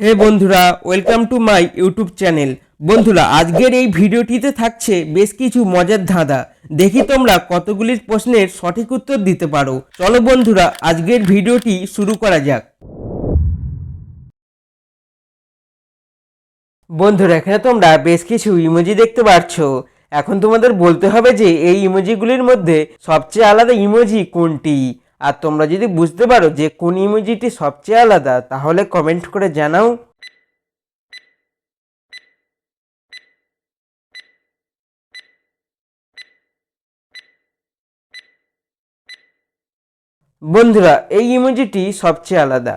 হে বন্ধুরা welcome to my YouTube channel বন্ধুরা, আজকের এই ভিডিওটিতে থাকছে বেশ কিছু মজার ধাঁধা। দেখি তোমরা কতগুলি প্রশ্নের সঠিক উত্তর দিতে পারো। চলো বন্ধুরা, আজকের ভিডিওটি শুরু করা যাক। বন্ধুরা, এখানে তোমরা বেশ কিছু ইমোজি দেখতে পাচ্ছ এখন তোমাদের বলতে হবে যে, এই ইমোজিগুলির মধ্যে সবচেয়ে আলাদা ইমোজি কোনটি? আর তোমরা যদি বুঝতে পারো যে কোন ইমোজিটি সবচেয়ে আলাদা, তাহলে কমেন্ট করে জানাও। বন্ধুরা, এই ইমোজিটি সবচেয়ে আলাদা।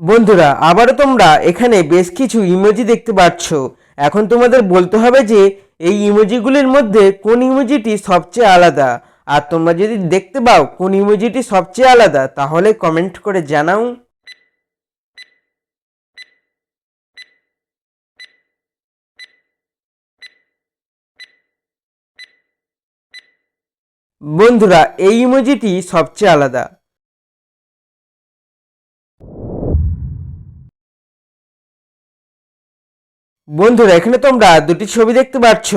বন্ধুরা, আবারও তোমরা এখানে বেশ কিছু ইমোজি দেখতে পাচ্ছ। এখন তোমাদের বলতে হবে যে এই ইমোজিগুলির মধ্যে কোন ইমোজিটি সবচেয়ে আলাদা। আর তোমরা যদি দেখতে পাও কোন ইমোজিটি সবচেয়ে আলাদা, তাহলে কমেন্ট করে জানাও। বন্ধুরা, এই ইমোজিটি সবচেয়ে আলাদা। বন্ধুরা, এখানে তোমরা দুটি ছবি দেখতে পাচ্ছ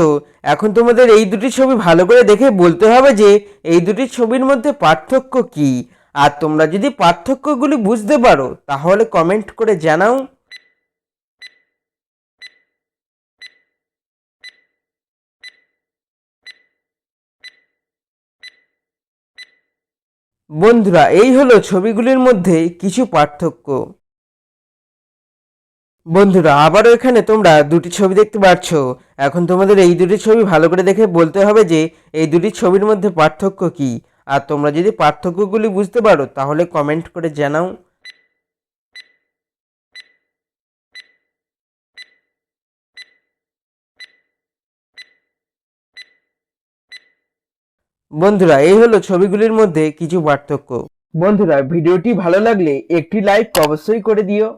এখন তোমাদের এই দুটি ছবি ভালো করে দেখে বলতে হবে যে, এই দুটি ছবির মধ্যে পার্থক্য কি? আর তোমরা যদি পার্থক্যগুলি বুঝতে পারো, তাহলে কমেন্ট করে জানাও। বন্ধুরা, এই হলো ছবিগুলির মধ্যে কিছু পার্থক্য। বন্ধুরা, আবারও এখানে তোমরা দুটি ছবি দেখতে পাচ্ছ এখন তোমাদের এই দুটি ছবি ভালো করে দেখে বলতে হবে যে, এই দুটি ছবির মধ্যে পার্থক্য কি? আর তোমরা যদি পার্থক্যগুলি বুঝতে পারো, তাহলে কমেন্ট করে জানাও। বন্ধুরা, এই হলো ছবিগুলির মধ্যে কিছু পার্থক্য। বন্ধুরা, ভিডিওটি ভালো লাগলে একটি লাইক অবশ্যই করে দিও।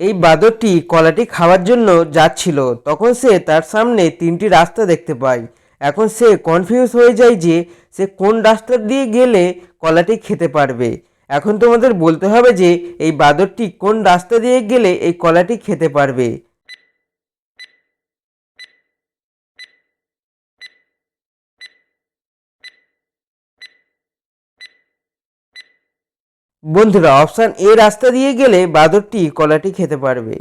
এই বাঁদরটি কলাটি খাওয়ার জন্য যাচ্ছিল। তখন সে তার সামনে তিনটি রাস্তা দেখতে পায়। এখন সে কনফিউজ হয়ে যায় যে সে কোন রাস্তা দিয়ে গেলে কলাটি খেতে পারবে। এখন তোমাদের বলতে হবে যে এই বাঁদরটি কোন রাস্তা দিয়ে গেলে এই কলাটি খেতে পারবে। বন্ধুরা অপশান এ রাস্তা দিয়ে গেলে বাঁদরটি কলাটি খেতে পারবে।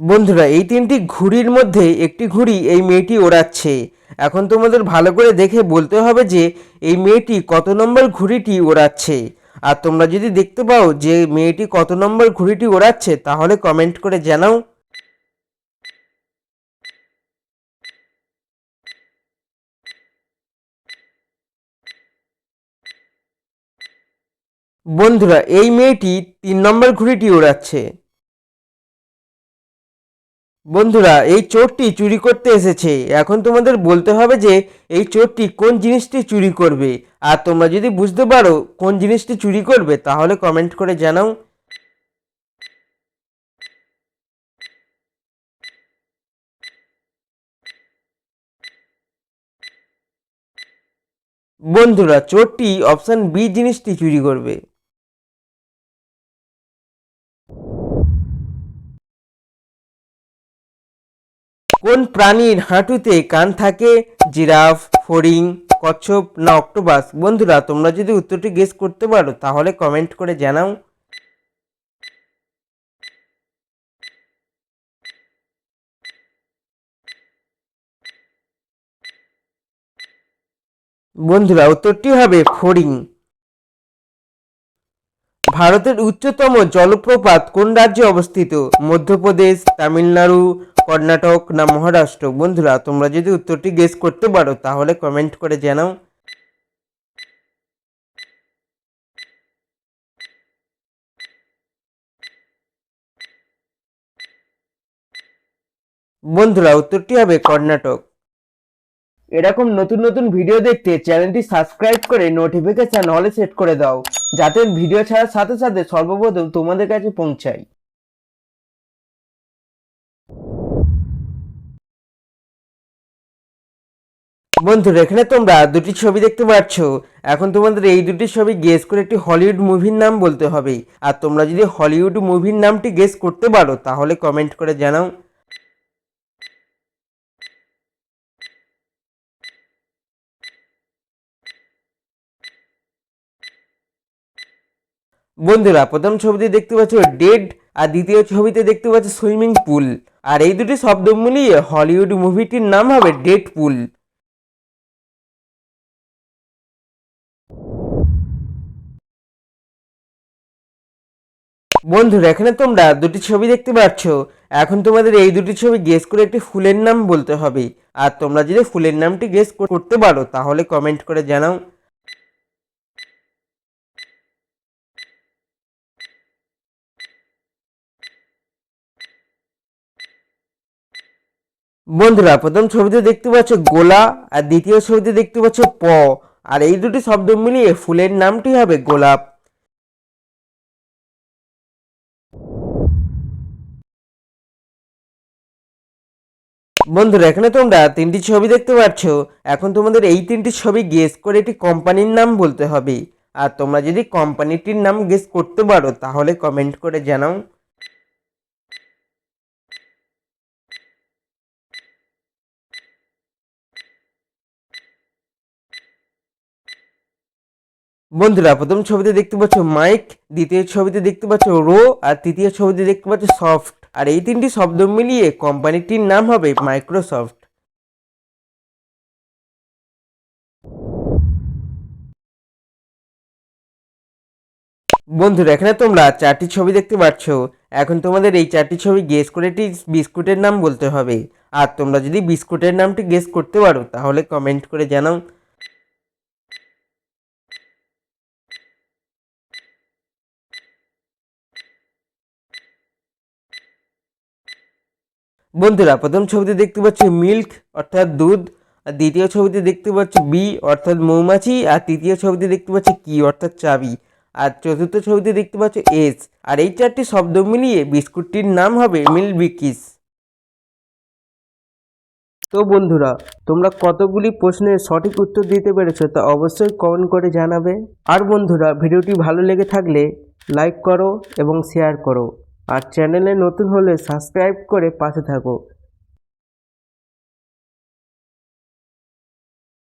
বন্ধুরা, এই তিনটি ঘুড়ির মধ্যে একটি ঘুড়ি এই মেয়েটি ওড়াচ্ছে। এখন তোমাদের ভালো করে দেখে বলতে হবে যে, এই মেয়েটি কত নম্বর ঘুড়িটি ওড়াচ্ছে। আর তোমরা যদি দেখতে পাও যে মেয়েটি কত নম্বর ঘুড়িটি ওড়াচ্ছে, তাহলে কমেন্ট করে জানাও। বন্ধুরা, এই মেয়েটি তিন নম্বর ঘুড়িটি ওড়াচ্ছে। বন্ধুরা, এই চোরটি চুরি করতে এসেছে। এখন তোমাদের বলতে হবে যে, এই চোরটি কোন জিনিসটি চুরি করবে? আর তোমরা যদি বুঝতে পারো কোন জিনিসটি চুরি করবে, তাহলে কমেন্ট করে জানাও। বন্ধুরা, চোরটি অপশন বি জিনিসটি চুরি করবে। কোন প্রাণীর হাঁটুতে কান থাকে? জিরাফ ফড়িং কচ্ছপ না অক্টোপাস? বন্ধুরা, তোমরা যদি উত্তরটি গেস করতে পারো, তাহলে কমেন্ট করে জানাও। বন্ধুরা, উত্তরটি হবে ফড়িং ভারতের উচ্চতম জলপ্রপাত কোন রাজ্যে অবস্থিত? মধ্যপ্রদেশ, তামিলনাড়ু কর্ণাটক না মহারাষ্ট্র? বন্ধুরা, তোমরা যদি উত্তরটি গেস করতে পারো, তাহলে কমেন্ট করে জানাও। বন্ধুরা, উত্তরটি হবে কর্ণাটক। এরকম নতুন নতুন ভিডিও দেখতে চ্যানেলটি সাবস্ক্রাইব করে নোটিফিকেশন হলে সেট করে দাও, যাতে ভিডিও ছাড়ার সাথে সাথে সর্বপ্রথম তোমাদের কাছে পৌঁছায়। বন্ধুরা এখানে তোমরা দুটি ছবি দেখতে পাচ্ছ। এখন তোমাদের এই দুটি ছবি গেস করে একটি হলিউড মুভির নাম বলতে হবে। আর তোমরা যদি হলিউড মুভির নামটি গেস করতে পারো, তাহলে কমেন্ট করে জানাও। বন্ধুরা, প্রথম ছবিতে দেখতে পাচ্ছ ডেড আর দ্বিতীয় ছবিতে দেখতে পাচ্ছ সুইমিং পুল আর এই দুটি শব্দ মিলিয়ে হলিউড মুভিটির নাম হবে ডেড পুল বন্ধুরা, এখানে তোমরা দুটি ছবি দেখতে পাচ্ছ। এখন তোমাদের এই দুটি ছবি গেস করে একটি ফুলের নাম বলতে হবে। আর তোমরা যদি ফুলের নামটি গেস করতে পারো, তাহলে কমেন্ট করে জানাও। বন্ধুরা, প্রথম ছবিতে দেখতে পাচ্ছ গোলা, আর দ্বিতীয় ছবিতে দেখতে পাচ্ছ প। আর এই দুটি শব্দ মিলিয়ে ফুলের নামটি হবে গোলাপ। বন্ধুরা, এখানে তোমরা তিনটি ছবি দেখতে পাচ্ছ। এখন তোমাদের এই তিনটি ছবি গেস করে একটি কোম্পানির নাম বলতে হবে। আর তোমরা যদি কোম্পানিটির নাম গেস করতে পারো, তাহলে কমেন্ট করে জানাও। বন্ধুরা, প্রথম ছবিতে দেখতে পাচ্ছ মাইক, দ্বিতীয় ছবিতে দেখতে পাচ্ছ রো, আর তৃতীয় ছবিতে দেখতে পাচ্ছ সফট। আর এই তিনটি শব্দ মিলিয়ে কোম্পানিটির নাম হবে মাইক্রোসফট। বন্ধুরা, এখানে তোমরা চারটি ছবি দেখতে পাচ্ছ। এখন তোমাদের এই চারটি ছবি গেস করে একটি বিস্কুটের নাম বলতে হবে। আর তোমরা যদি বিস্কুটের নামটি গেস করতে পারো, তাহলে কমেন্ট করে জানাও। বন্ধুরা, প্রথম ছবিতে দেখতে পাচ্ছি মিল্ক, অর্থাৎ দুধ, আর দ্বিতীয় ছবিতে দেখতে পাচ্ছি বি, অর্থাৎ মৌমাছি, আর তৃতীয় ছবিতে দেখতে পাচ্ছি কি, অর্থাৎ চাবি। আর চতুর্থ ছবিতে দেখতে পাচ্ছ এস। আর এই চারটি শব্দ মিলিয়ে বিস্কুটটির নাম হবে মিল বিকিস তো বন্ধুরা, তোমরা কতগুলি প্রশ্নের সঠিক উত্তর দিতে পেরেছ তা অবশ্যই কমেন্ট করে জানাবে। আর বন্ধুরা, ভিডিওটি ভালো লেগে থাকলে লাইক করো এবং শেয়ার করো। আর চ্যানেলে নতুন হলে সাবস্ক্রাইব করে পাশে থাকো।